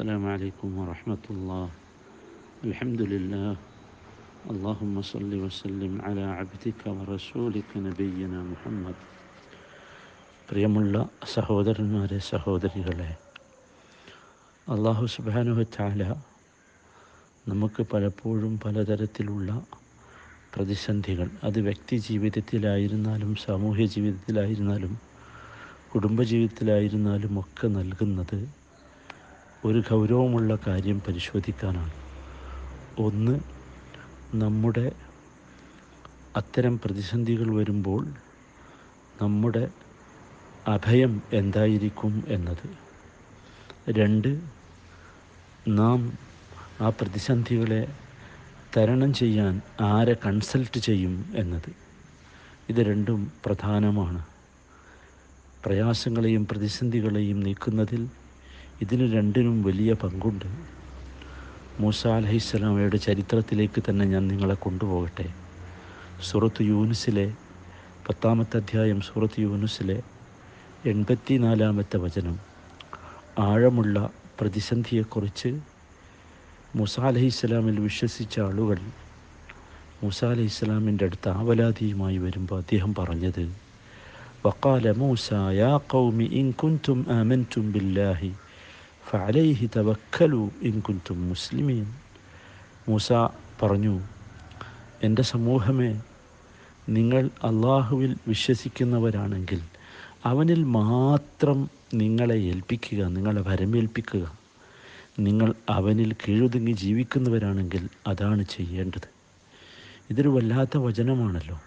السلام عليكم ورحمة الله الحمد لله اللهم صل وسلم على عبدك ورسولك نبينا محمد പ്രിയമുള്ള സഹോദരന്മാരെ സഹോദരികളെ അള്ളാഹു സുബാനുഹറ്റാല നമുക്ക് പലപ്പോഴും പലതരത്തിലുള്ള പ്രതിസന്ധികൾ അത് വ്യക്തി ജീവിതത്തിലായിരുന്നാലും സാമൂഹ്യ ജീവിതത്തിലായിരുന്നാലും കുടുംബജീവിതത്തിലായിരുന്നാലും ഒക്കെ നൽകുന്നത് ഒരു ഗൗരവമുള്ള കാര്യം പരിശോധിക്കാനാണ്. ഒന്ന് നമ്മുടെ അത്തരം പ്രതിസന്ധികൾ വരുമ്പോൾ നമ്മുടെ അഭയം എന്തായിരിക്കും എന്നത്. രണ്ട് നാം ആ പ്രതിസന്ധികളെ തരണം ചെയ്യാൻ ആരെ കൺസൾട്ട് ചെയ്യും എന്നത്. ഇത് രണ്ടും പ്രധാനമാണ്. പ്രയാസങ്ങളെയും പ്രതിസന്ധികളെയും നീക്കുന്നതിൽ ഇതിന് രണ്ടിനും വലിയ പങ്കുണ്ട്. മൂസ അലഹിസ്സലാമയുടെ ചരിത്രത്തിലേക്ക് തന്നെ ഞാൻ നിങ്ങളെ കൊണ്ടുപോകട്ടെ. സൂറത്ത് യൂനുസിലെ പത്താമത്തെ അധ്യായം സൂറത്ത് യൂനുസിലെ എൺപത്തിനാലാമത്തെ വചനം. ആഴമുള്ള പ്രതിസന്ധിയെക്കുറിച്ച് മുസ അലഹിസ്സലാമിൽ വിശ്വസിച്ച ആളുകൾ മുസ അലഹിസ്സലാമിന്റെ അടുത്ത് ആവലാതിയുമായി വരുമ്പോൾ അദ്ദേഹം പറഞ്ഞത് വക്കാല മൂസ യാ കൗമി ഇൻ കുൻതും ആമൻതും ബില്ലാഹി ഫലൈഹി തവക്കലു ഇൻകുന്തും മുസ്ലിമീൻ മൂസ പറഞ്ഞു എന്റെ സമൂഹമേ നിങ്ങൾ അള്ളാഹുവിൽ വിശ്വസിക്കുന്നവരാണെങ്കിൽ അവനിൽ മാത്രം നിങ്ങളെ ഏൽപ്പിക്കുക നിങ്ങളെ വരമേൽപ്പിക്കുക. നിങ്ങൾ അവനിൽ കീഴുതുങ്ങി ജീവിക്കുന്നവരാണെങ്കിൽ അതാണ് ചെയ്യേണ്ടത്. ഇതൊരു വല്ലാത്ത വചനമാണല്ലോ.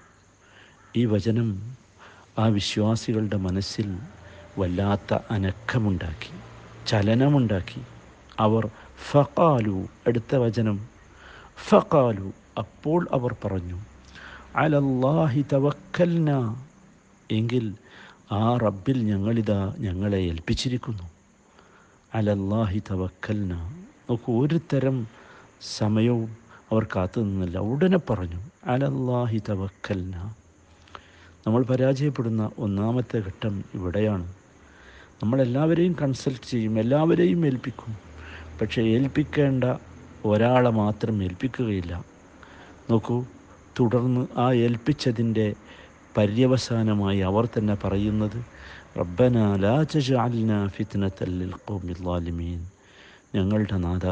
ഈ വചനം ആ വിശ്വാസികളുടെ മനസ്സിൽ വല്ലാത്ത അനക്കമുണ്ടാക്കി. ചലനമുണ്ടാക്കി. അവർ ഫഖാലു അടുത്ത വചനം. ഫഖാലു അപ്പോൾ അവർ പറഞ്ഞു അലല്ലാഹി തവക്കൽന. എങ്കിൽ ആ റബ്ബിൽ ഞങ്ങളിതാ ഞങ്ങളെ ഏൽപ്പിച്ചിരിക്കുന്നു. അലല്ലാഹി തവക്കൽന. നോക്കൂ ഒരു തരം സമയവും അവർ കാത്തു നിന്നില്ല ഉടനെ പറഞ്ഞു അലല്ലാഹി തവക്കൽന. നമ്മൾ പരാജയപ്പെടുന്ന ഒന്നാമത്തെ ഘട്ടം ഇവിടെയാണ്. നമ്മളെല്ലാവരെയും കൺസൾട്ട് ചെയ്യും എല്ലാവരെയും ഏൽപ്പിക്കും. പക്ഷേ ഏൽപ്പിക്കേണ്ട ഒരാളെ മാത്രം ഏൽപ്പിക്കുകയില്ല. നോക്കൂ തുടർന്ന് ആ ഏൽപ്പിച്ചതിന്റെ പര്യവസാനമായി അവർ തന്നെ പറയുന്നത് റബ്ബന ലാ ഫിത്നത ലിൽ ഞങ്ങളുടെ നാഥ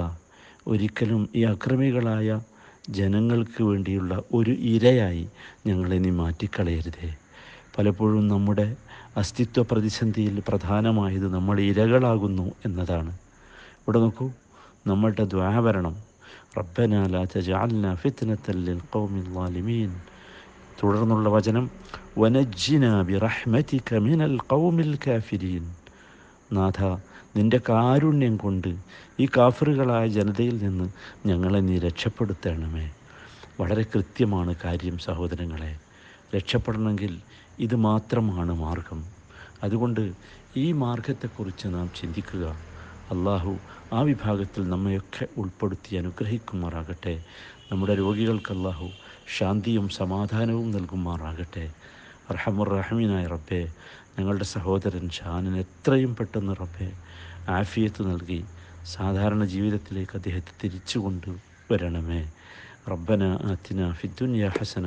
ഒരിക്കലും ഈ അക്രമികളായ ജനങ്ങൾക്ക് വേണ്ടിയുള്ള ഒരു ഇരയായി ഞങ്ങളെ മാറ്റിക്കളയരുതേ. പലപ്പോഴും നമ്മുടെ അസ്തിത്വ പ്രതിസന്ധിയിൽ പ്രധാനമായത് നമ്മൾ ഇരകളാകുന്നു എന്നതാണ്. ഇവിടെ നോക്കൂ നമ്മളുടെ ദ്വാഭരണം റബ്ബന ലാ ഖൗമിൽ ളാലിമീൻ തുടർന്നുള്ള വചനം മിനൽ ഖൗമിൽ കാഫിരീൻ നാഥ നിന്റെ കാരുണ്യം കൊണ്ട് ഈ കാഫറുകളായ ജനതയിൽ നിന്ന് ഞങ്ങളെ നീ രക്ഷപ്പെടുത്തണമേ. വളരെ കൃത്യമാണ് കാര്യം സഹോദരങ്ങളെ. രക്ഷപ്പെടണമെങ്കിൽ ഇത് മാത്രമാണ് മാർഗം. അതുകൊണ്ട് ഈ മാർഗത്തെക്കുറിച്ച് നാം ചിന്തിക്കുക. അള്ളാഹു ആ വിഭാഗത്തിൽ നമ്മയൊക്കെ ഉൾപ്പെടുത്തി അനുഗ്രഹിക്കുമാറാകട്ടെ. നമ്മുടെ രോഗികൾക്ക് അള്ളാഹു ശാന്തിയും സമാധാനവും നൽകുമാറാകട്ടെ. റഹമുറഹമീനായ റബ്ബെ ഞങ്ങളുടെ സഹോദരൻ ഷാനിന് എത്രയും പെട്ടെന്ന് റബ്ബെ ആഫിയത്ത് നൽകി സാധാരണ ജീവിതത്തിലേക്ക് അദ്ദേഹത്തെ തിരിച്ചു കൊണ്ടുവരണമേ റബ്ബന ആത്തിന ഫിദ്ദുനിയ ഹസന